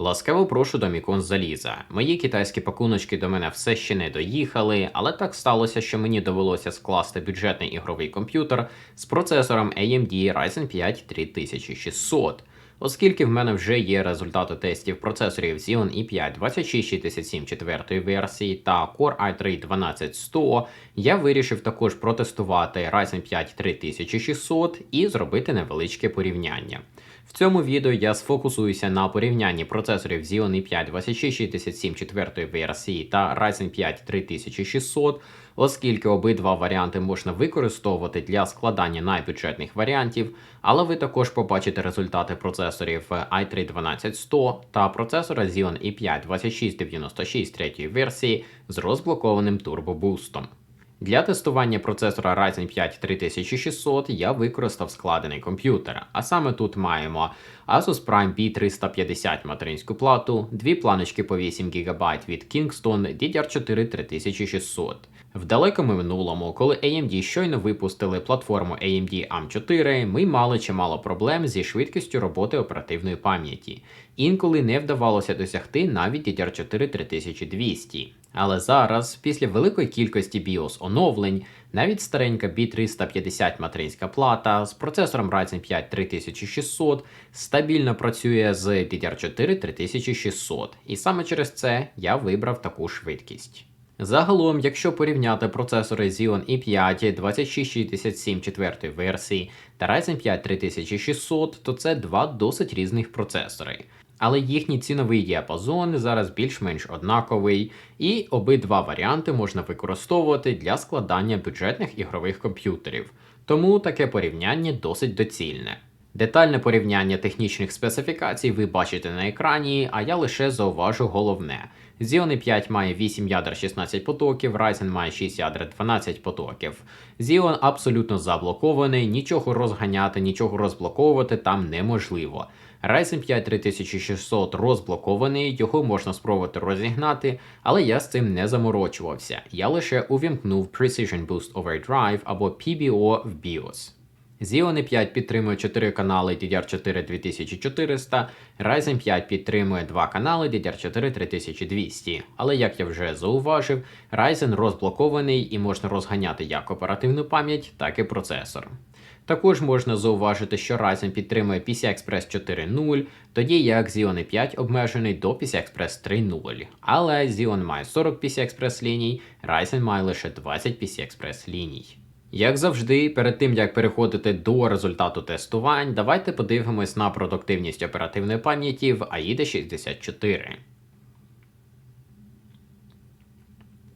Ласкаво прошу до Мікон Заліза. Мої китайські пакуночки до мене все ще не доїхали, але так сталося, що мені довелося скласти бюджетний ігровий комп'ютер з процесором AMD Ryzen 5 3600. Оскільки в мене вже є результати тестів процесорів Xeon i5 2667 четвертої версії та Core i3 12100, я вирішив також протестувати Ryzen 5 3600 і зробити невеличке порівняння. В цьому відео я сфокусуюся на порівнянні процесорів Xeon i5 2667 четвертої версії та Ryzen 5 3600, оскільки обидва варіанти можна використовувати для складання найбюджетних варіантів, але ви також побачите результати процесорів i3 12100 та процесора Xeon i5 2696 третьої версії з розблокованим турбобустом. Для тестування процесора Ryzen 5 3600 я використав складений комп'ютер, а саме тут маємо Asus Prime B350 материнську плату, дві планочки по 8 ГБ від Kingston DDR4 3600. В далекому минулому, коли AMD щойно випустили платформу AMD AM4, ми мали чимало проблем зі швидкістю роботи оперативної пам'яті. Інколи не вдавалося досягти навіть DDR4 3200. Але зараз, після великої кількості BIOS оновлень, навіть старенька B350 материнська плата з процесором Ryzen 5 3600 стабільно працює з DDR4 3600, і саме через це я вибрав таку швидкість. Загалом, якщо порівняти процесори Xeon i5 2667 четвертої версії та Ryzen 5 3600, то це два досить різних процесори. Але їхній ціновий діапазон зараз більш-менш однаковий, і обидва варіанти можна використовувати для складання бюджетних ігрових комп'ютерів. Тому таке порівняння досить доцільне. Детальне порівняння технічних специфікацій ви бачите на екрані, а я лише зауважу головне. Xeon 5 має 8 ядер 16 потоків, Ryzen має 6 ядер 12 потоків. Xeon абсолютно заблокований, нічого розганяти, нічого розблоковувати там неможливо. Ryzen 5 3600 розблокований, його можна спробувати розігнати, але я з цим не заморочувався. Я лише увімкнув Precision Boost Overdrive або PBO в BIOS. Xeon 5 підтримує 4 канали DDR4 2400, Ryzen 5 підтримує 2 канали DDR4 3200. Але як я вже зауважив, Ryzen розблокований і можна розганяти як оперативну пам'ять, так і процесор. Також можна зауважити, що Ryzen підтримує PCI-Express 4.0, тоді як Xeon 5 обмежений до PCI-Express 3.0. Але Xeon має 40 PCI-Express ліній, Ryzen має лише 20 PCI-Express ліній. Як завжди, перед тим як переходити до результату тестувань, давайте подивимось на продуктивність оперативної пам'яті в AIDA 64.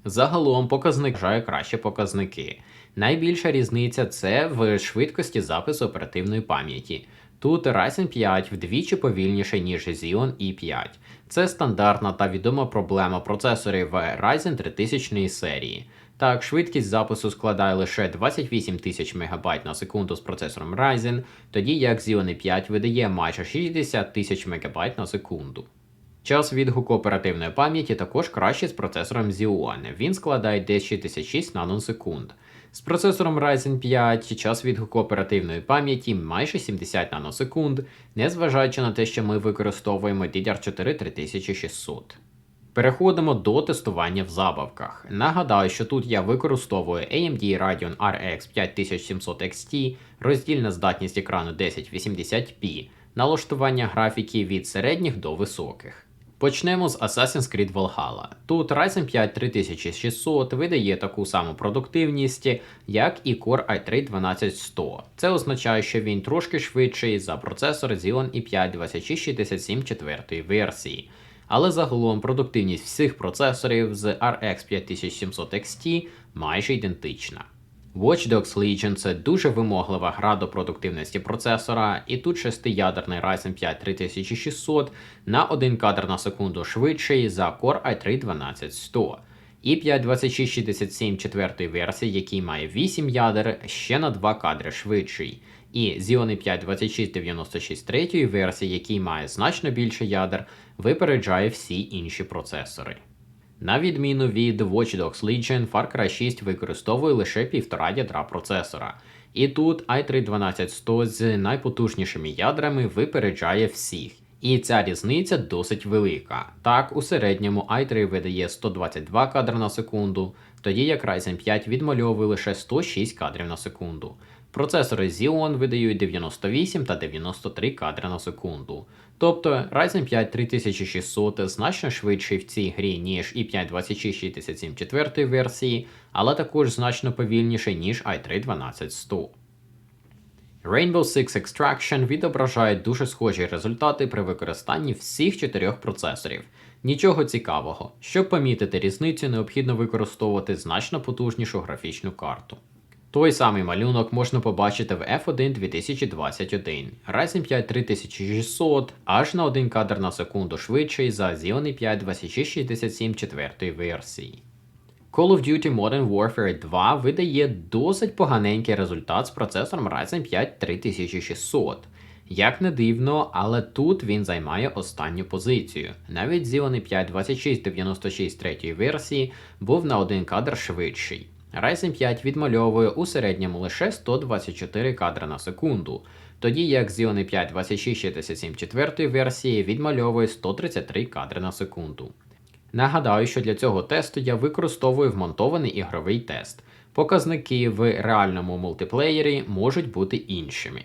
Загалом показник вважає кращі показники. Найбільша різниця це в швидкості запису оперативної пам'яті. Тут Ryzen 5 вдвічі повільніше, ніж Xeon i5. Це стандартна та відома проблема процесорів Ryzen 3000 серії. Так, швидкість запису складає лише 28 тисяч МБ на секунду з процесором Ryzen, тоді як Xeon 5 видає майже 60 тисяч МБ на секунду. Час відгуку оперативної пам'яті також краще з процесором Xeon, він складає десь 66 наносекунд. З процесором Ryzen 5 час відгуку оперативної пам'яті майже 70 наносекунд, незважаючи на те, що ми використовуємо DDR4 3600. Переходимо до тестування в забавках. Нагадаю, що тут я використовую AMD Radeon RX 5700 XT, роздільна здатність екрану 1080p, налаштування графіки від середніх до високих. Почнемо з Assassin's Creed Valhalla. Тут Ryzen 5 3600 видає таку саму продуктивність, як і Core i3 12100. Це означає, що він трошки швидший за процесор Xeon i5 2667 четвертої версії. Але загалом продуктивність всіх процесорів з RX 5700 XT майже ідентична. Watch Dogs Legion це дуже вимоглива гра до продуктивності процесора, і тут шестиядерний Ryzen 5 3600 на один кадр на секунду швидший за Core i3 12100. І 5 2667 четвертої версії, який має 8 ядер, ще на 2 кадри швидший. І Xeon 5 2696 третьої версії, який має значно більше ядер, випереджає всі інші процесори. На відміну від Watch Dogs Legion, Far Cry 6 використовує лише півтора ядра процесора. І тут i3 12100 з найпотужнішими ядрами випереджає всіх. І ця різниця досить велика. Так, у середньому i3 видає 122 кадри на секунду, тоді як Ryzen 5 відмальовує лише 106 кадрів на секунду. Процесори Xeon видають 98 та 93 кадри на секунду. Тобто Ryzen 5 3600 значно швидший в цій грі, ніж i5 2667 четвертої версії, але також значно повільніший, ніж i3 12100. Rainbow Six Extraction відображає дуже схожі результати при використанні всіх чотирьох процесорів. Нічого цікавого. Щоб помітити різницю, необхідно використовувати значно потужнішу графічну карту. Той самий малюнок можна побачити в F1 2021. Ryzen 5 3600 аж на 1 кадр на секунду швидший за Xeon 5 2667 четвертої версії. Call of Duty Modern Warfare 2 видає досить поганенький результат з процесором Ryzen 5 3600. Як не дивно, але тут він займає останню позицію. Навіть Xeon 5 2696 третьої версії був на один кадр швидший. Ryzen 5 відмальовує у середньому лише 124 кадри на секунду, тоді як Xeon 5 2667 четвертої версії відмальовує 133 кадри на секунду. Нагадаю, що для цього тесту я використовую вмонтований ігровий тест. Показники в реальному мультиплеєрі можуть бути іншими.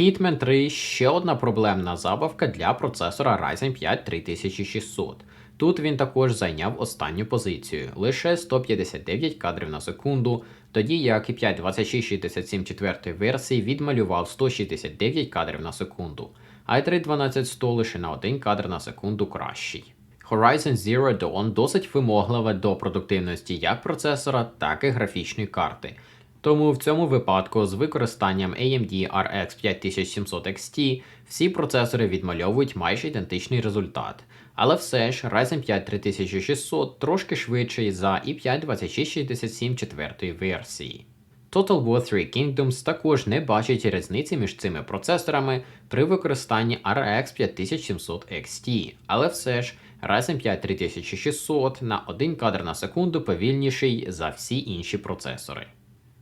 Hitman 3 ще одна проблемна забавка для процесора Ryzen 5 3600. Тут він також зайняв останню позицію лише 159 кадрів на секунду, тоді як і 5 2667 четвертої версії відмалював 169 кадрів на секунду, а i3 12100 лише на 1 кадр на секунду кращий. Horizon Zero Dawn досить вимоглива до продуктивності як процесора, так і графічної карти. Тому в цьому випадку з використанням AMD RX 5700 XT всі процесори відмальовують майже ідентичний результат. Але все ж Ryzen 5 3600 трошки швидший за i5 2667 четвертої версії. Total War 3 Kingdoms також не бачить різниці між цими процесорами при використанні RX 5700 XT, але все ж Ryzen 5 3600 на 1 кадр на секунду повільніший за всі інші процесори.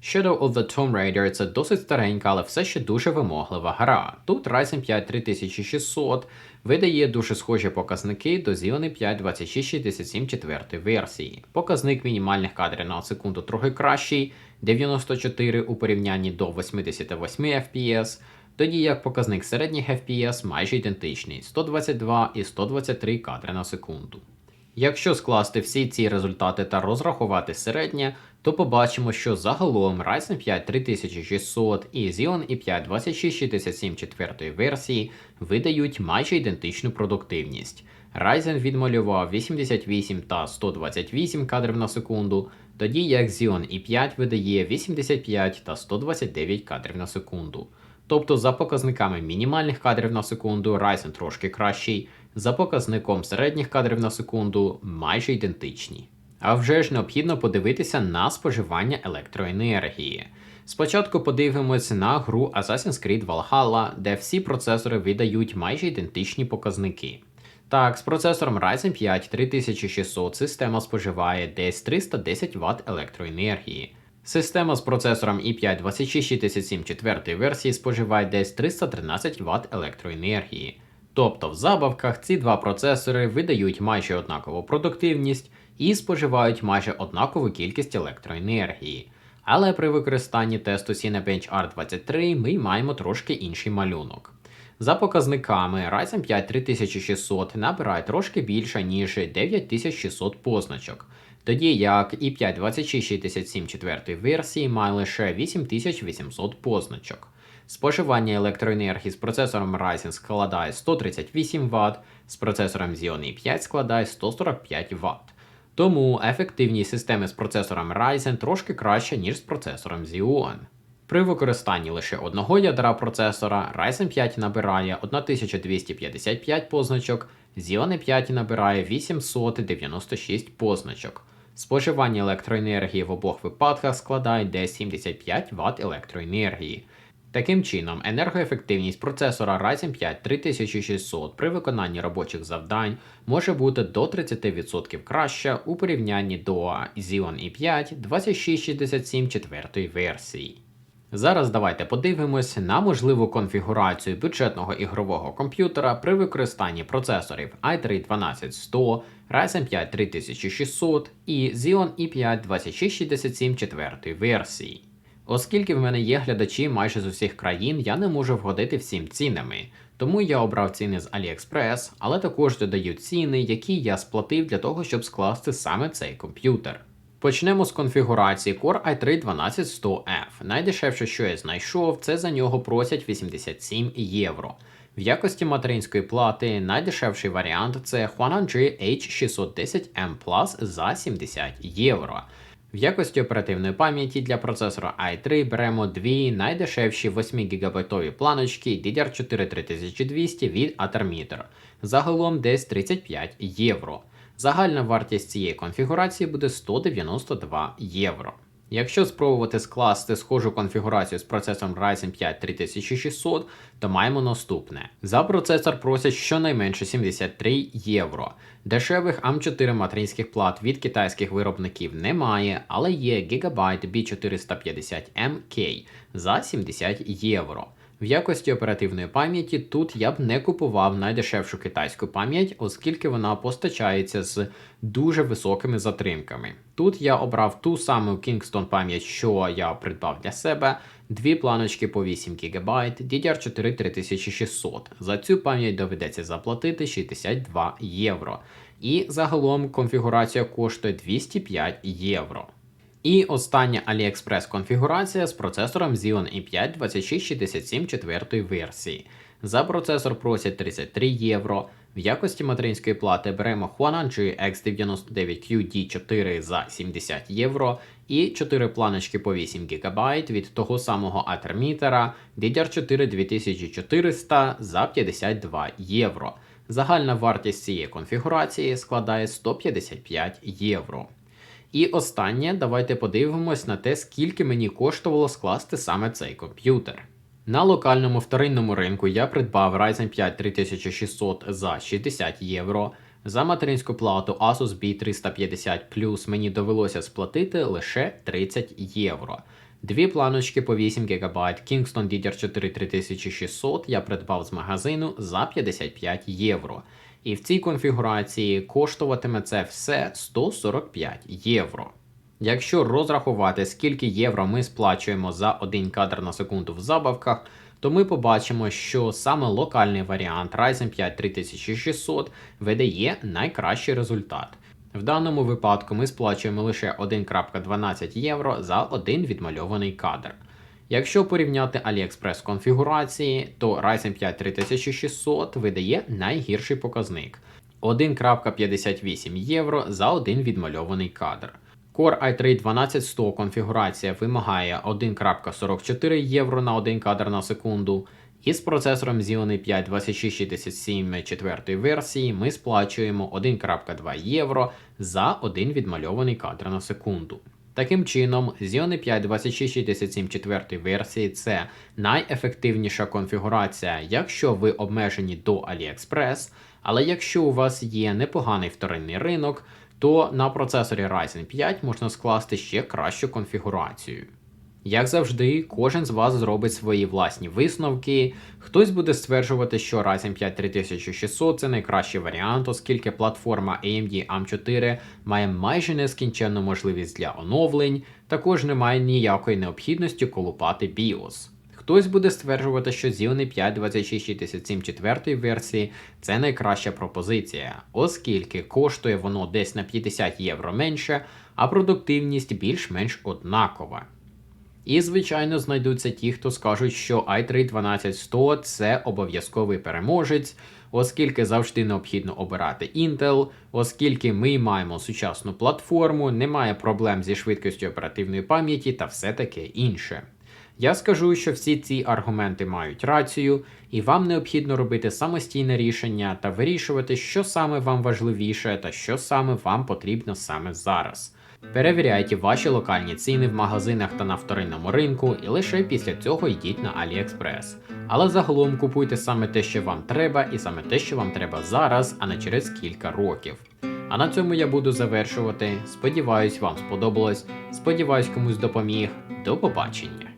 Shadow of the Tomb Raider це досить старенька, але все ще дуже вимоглива гра. Тут Ryzen 5 3600 видає дуже схожі показники до Xeon 5 2667 четвертої версії. Показник мінімальних кадрів на секунду трохи кращий 94 у порівнянні до 88 FPS, тоді як показник середніх FPS майже ідентичний 122 і 123 кадри на секунду. Якщо скласти всі ці результати та розрахувати середнє, то побачимо, що загалом Ryzen 5 3600 і Xeon i5 2667 четвертої версії видають майже ідентичну продуктивність. Ryzen відмалював 88 та 128 кадрів на секунду, тоді як Xeon i5 видає 85 та 129 кадрів на секунду. Тобто за показниками мінімальних кадрів на секунду Ryzen трошки кращий, за показником середніх кадрів на секунду майже ідентичні. А вже ж необхідно подивитися на споживання електроенергії. Спочатку подивимося на гру Assassin's Creed Valhalla, де всі процесори видають майже ідентичні показники. Так, з процесором Ryzen 5 3600 система споживає десь 310 Вт електроенергії. Система з процесором i5 2667 четвертої версії споживає десь 313 Вт електроенергії. Тобто в забавках ці два процесори видають майже однакову продуктивність і споживають майже однакову кількість електроенергії. Але при використанні тесту Cinebench R23 ми маємо трошки інший малюнок. За показниками, Ryzen 5 3600 набирає трошки більше, ніж 9600 позначок, тоді як i5 2667 четвертої версії має лише 8800 позначок. Споживання електроенергії з процесором Ryzen складає 138 Вт, з процесором Xeon i5 складає 145 Вт. Тому ефективність системи з процесором Ryzen трошки краща, ніж з процесором Xeon. При використанні лише одного ядра процесора Ryzen 5 набирає 1255 позначок, Xeon 5 набирає 896 позначок. Споживання електроенергії в обох випадках складає десь 75 Вт електроенергії. Таким чином, енергоефективність процесора Ryzen 5 3600 при виконанні робочих завдань може бути до 30% краща у порівнянні до Xeon i5 2667 четвертої версії. Зараз давайте подивимось на можливу конфігурацію бюджетного ігрового комп'ютера при використанні процесорів i3 12100, Ryzen 5 3600 і Xeon E5 2667 четвертої версії. Оскільки в мене є глядачі майже з усіх країн, я не можу вгодити всім цінами. Тому я обрав ціни з AliExpress, але також додаю ціни, які я сплатив для того, щоб скласти саме цей комп'ютер. Почнемо з конфігурації Core i3 12100F. Найдешевше, що я знайшов, це за нього просять 87 євро. В якості материнської плати найдешевший варіант це Huanan H610M Plus за 70 євро. В якості оперативної пам'яті для процесора i3 беремо дві найдешевші 8 ГБ планочки DDR4 3200 від Attermeter. Загалом десь 35 євро. Загальна вартість цієї конфігурації буде 192 євро. Якщо спробувати скласти схожу конфігурацію з процесором Ryzen 5 3600, то маємо наступне. За процесор просять щонайменше 73 євро. Дешевих AM4 материнських плат від китайських виробників немає, але є Gigabyte B450MK за 70 євро. В якості оперативної пам'яті тут я б не купував найдешевшу китайську пам'ять, оскільки вона постачається з дуже високими затримками. Тут я обрав ту саму Kingston пам'ять, що я придбав для себе, дві планочки по 8 ГБ, DDR4 3600. За цю пам'ять доведеться заплатити 62 євро. І загалом конфігурація коштує 205 євро. І остання AliExpress конфігурація з процесором Xeon E5 2667 четвертої версії. За процесор просять 33 євро. В якості материнської плати беремо Huanan X99QD4 за 70 євро і 4 планочки по 8 ГБ від того самого Attermeter DDR4 2400 за 52 євро. Загальна вартість цієї конфігурації складає 155 євро. І останнє, давайте подивимось на те, скільки мені коштувало скласти саме цей комп'ютер. На локальному вторинному ринку я придбав Ryzen 5 3600 за 60 євро. За материнську плату Asus B350 мені довелося сплатити лише 30 євро. Дві планочки по 8 ГБ Kingston DDR4 3600 я придбав з магазину за 55 євро. І в цій конфігурації коштуватиме це все 145 євро. Якщо розрахувати, скільки євро ми сплачуємо за один кадр на секунду в забавках, то ми побачимо, що саме локальний варіант Ryzen 5 3600 видає найкращий результат. В даному випадку ми сплачуємо лише 1.12 євро за один відмальований кадр. Якщо порівняти AliExpress конфігурації, то Ryzen 5 3600 видає найгірший показник 1.58 євро за один відмальований кадр. Core i3 12100 конфігурація вимагає 1.44 євро на один кадр на секунду. І з процесором Xeon i5 2667 четвертої версії ми сплачуємо 1.2 євро за один відмальований кадр на секунду. Таким чином, Xeon 5 2667 четвертої версії це найефективніша конфігурація, якщо ви обмежені до AliExpress, але якщо у вас є непоганий вторинний ринок, то на процесорі Ryzen 5 можна скласти ще кращу конфігурацію. Як завжди, кожен з вас зробить свої власні висновки. Хтось буде стверджувати, що Ryzen 5 3600 це найкращий варіант, оскільки платформа AMD am 4 має майже нескінченну можливість для оновлень, також немає ніякої необхідності колупати BIOS. Хтось буде стверджувати, що Xeon 5 2667 четвертої версії це найкраща пропозиція, оскільки коштує воно десь на 50 євро менше, а продуктивність більш-менш однакова. І, звичайно, знайдуться ті, хто скажуть, що i3 12100 це обов'язковий переможець, оскільки завжди необхідно обирати Intel, оскільки ми маємо сучасну платформу, немає проблем зі швидкістю оперативної пам'яті та все таке інше. Я скажу, що всі ці аргументи мають рацію, і вам необхідно робити самостійне рішення та вирішувати, що саме вам важливіше та що саме вам потрібно саме зараз. Перевіряйте ваші локальні ціни в магазинах та на вторинному ринку, і лише після цього йдіть на AliExpress. Але загалом купуйте саме те, що вам треба, і саме те, що вам треба зараз, а не через кілька років. А на цьому я буду завершувати. Сподіваюсь, вам сподобалось. Сподіваюсь, комусь допоміг. До побачення.